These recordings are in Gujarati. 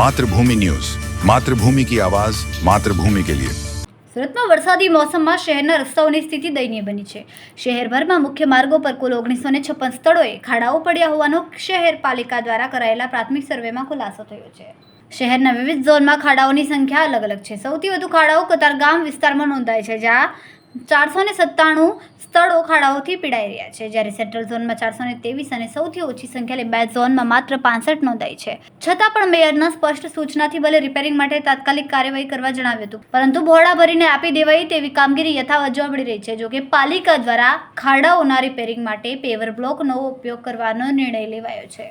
માતૃભૂમિ ન્યૂઝ. માતૃભૂમિ કી આવાજ, માતૃભૂમિ કે લિયે. સુરતમાં વરસાદી મોસમમાં શહેરના રસ્તાઓની સ્થિતિ દયનીય બની છે. શહેરભરમાં મુખ્ય માર્ગો પર કુલ ઓગણીસો ને છપ્પન સ્થળોએ ખાડાઓ પડ્યા હોવાનો શહેર પાલિકા દ્વારા કરાયેલા પ્રાથમિક સર્વેમાં ખુલાસો થયો છે. શહેરના વિવિધ ઝોનમાં ખાડાઓની સંખ્યા અલગ અલગ છે. સૌથી વધુ ખાડાઓ કતારગામ વિસ્તારમાં નોંધાય છે, જ્યાં ચારસો ને સત્તાણું સ્થળ ઓખાડાઓથી પીડાઈ રહ્યા છે. જ્યારે સેન્ટ્રલ ઝોનમાં ચારસો ને ત્રેવીસ અને સૌથી ઓછી સંખ્યાએ બે ઝોનમાં માત્ર પાંસઠ નોંધાઈ છે. છતાં પણ મેયરના સ્પષ્ટ સૂચનાથી ભલે રિપેરિંગ માટે તાત્કાલિક કાર્યવાહી કરવા જણાવ્યું હતું, પરંતુ ભોળા ભરીને આપી દેવાઈ તેવી કામગીરી યથાવત જોવા મળી રહી છે, જોકે પાલિકા દ્વારા ખાડાઓના રિપેરિંગ માટે પેવર બ્લોકનો ઉપયોગ કરવાનો નિર્ણય લેવાયો છે.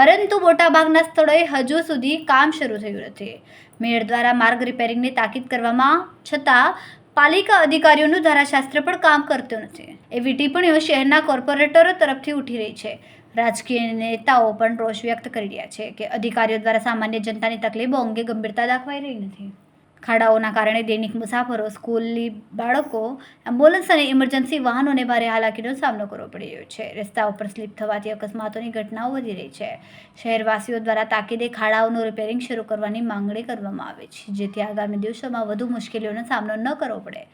પરંતુ મોટાભાગના સ્થળોએ હજુ સુધી કામ શરૂ થયું નથી. મેયર દ્વારા માર્ગ રિપેરિંગની તાકીદ કરવામાં, છતાં પાલિકા અધિકારીઓનું ધારાશાસ્ત્ર પણ કામ કરતું નથી. એવી ટિપ્પણીઓ શહેરના કોર્પોરેટરો તરફથી ઉઠી રહી છે. રાજકીય નેતાઓ પણ રોષ વ્યક્ત કરી રહ્યા છે કે અધિકારીઓ દ્વારા સામાન્ય જનતાની તકલીફો અંગે ગંભીરતા દાખવાઈ રહી નથી. ખાડાઓના કારણે દૈનિક મુસાફરો સ્કૂલની બાળકો એમ્બ્યુલન્સ અને ઇમરજન્સી વાહનોને ભારે હાલાકીનો સામનો કરવો પડી રહ્યો છે. રસ્તા ઉપર સ્લીપ થવાથી અકસ્માતોની ઘટનાઓ વધી રહી છે. શહેરવાસીઓ દ્વારા તાકીદે ખાડાઓનું રિપેરિંગ શરૂ કરવાની માંગણી કરવામાં આવે છે જેથી આગામી દિવસોમાં વધુ મુશ્કેલીઓનો સામનો ન કરવો પડે.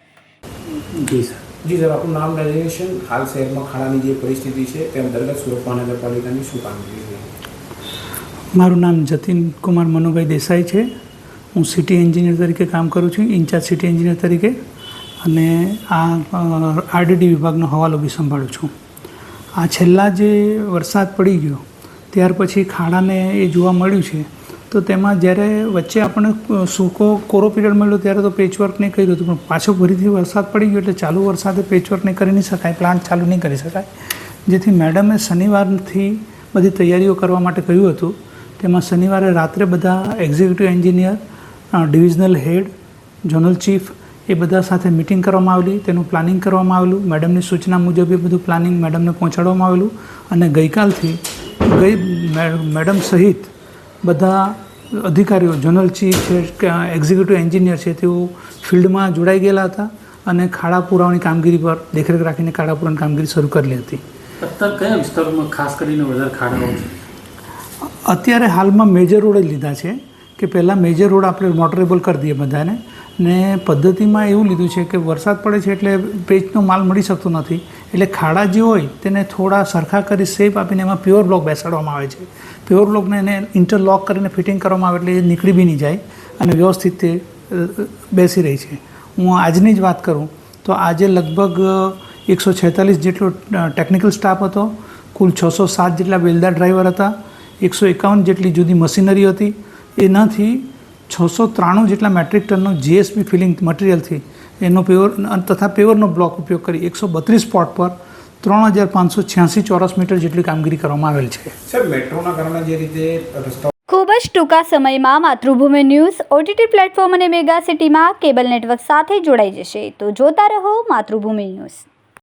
જી સર. જી સર આપણું નામ ડેઝિગ્નેશન હાલ શહેરમાં ખાડાની જે પરિસ્થિતિ છે તે અંતર્ગત સુરત મહાનગરપાલિકાની શું કામગીરી છે? મારું નામ જતીન કુમાર મનુભાઈ દેસાઈ છે. હું સિટી એન્જિનિયર તરીકે કામ કરું છું, ઇન્ચાર્જ સિટી એન્જિનિયર તરીકે, અને આ આરડીડી વિભાગનો હવાલો બી સંભાળું છું. આ છેલ્લા જે વરસાદ પડી ગયો, ત્યાર પછી ખાડાને એ જોવા મળ્યું છે, તો તેમાં જ્યારે વચ્ચે આપણને સૂકો કોરો પીરિયડ મળ્યો ત્યારે તો પેચવર્ક નહીં કર્યું હતું, પણ પાછો ફરીથી વરસાદ પડી ગયો એટલે ચાલુ વરસાદે પેચવર્ક નહીં કરી નહીં શકાય પ્લાન્ટ ચાલુ નહીં કરી શકાય. જેથી મેડમે શનિવારથી બધી તૈયારીઓ કરવા માટે કહ્યું હતું, તેમાં શનિવારે રાત્રે બધા executive engineer divisional head zonal chief એ બધા સાથે મિટિંગ કરવામાં આવેલી. તેનું પ્લાનિંગ કરવામાં આવેલું. મેડમની સૂચના મુજબ એ બધું પ્લાનિંગ મેડમને પહોંચાડવામાં આવેલું. અને ગઈકાલથી ગઈ મેડમ સહિત બધા અધિકારીઓ જનરલ ચીફ છે એક્ઝિક્યુટિવ એન્જિનિયર છે તેઓ ફિલ્ડમાં જોડાઈ ગયેલા હતા અને ખાડા પુરાવાની કામગીરી પર દેખરેખ રાખીને ખાડા પુરાવાની કામગીરી શરૂ કરેલી હતી. અત્યારે કયા વિસ્તારોમાં ખાસ કરીને વધારે ખાડાઓ છે? અત્યારે હાલમાં મેજર રોડ જ લીધા છે. કે પહેલાં મેજર રોડ આપણે મોટરેબલ કરી દઈએ બધાને. ને પદ્ધતિમાં એવું લીધું છે કે વરસાદ પડે છે એટલે પેચનો માલ મળી શકતો નથી. એટલે ખાડા જે હોય તેને થોડા સરખા કરી શેપ આપીને એમાં પ્યોર બ્લોક બેસાડવામાં આવે છે. પ્યોર બ્લોકને એને ઇન્ટરલોક કરીને ફિટિંગ કરવામાં આવે એટલે એ નીકળી બી નહીં જાય અને વ્યવસ્થિત તે બેસી રહી છે. હું આજની જ વાત કરું તો આજે લગભગ એકસો છેતાલીસ જેટલો ટેકનિકલ સ્ટાફ હતો. કુલ છસો સાત જેટલા વેલદાર ડ્રાઈવર હતા. એકસો એકાવન જેટલી જુદી મશીનરી હતી. એનાથી છસો ત્રાણું જેટલા મેટ્રિક ટનનો જીએસપી ફિલિંગ મટીરિયલથી એનો પેવર તથા પેવરનો બ્લોક ઉપયોગ કરી એકસો બત્રીસ સ્પોટ પર ત્રણ હજાર પાંચસો છ્યાસી ચોરસ મીટર જેટલી કામગીરી કરવામાં આવેલ છે. સર મેટ્રોના કારણે જે રીતે ખૂબ જ ટૂંકા સમયમાં માતૃભૂમિ ન્યૂઝ ઓટીટી પ્લેટફોર્મ અને મેગા સિટીમાં કેબલ નેટવર્ક સાથે જોડાઈ જશે. તો જોતા રહો માતૃભૂમિ ન્યૂઝ.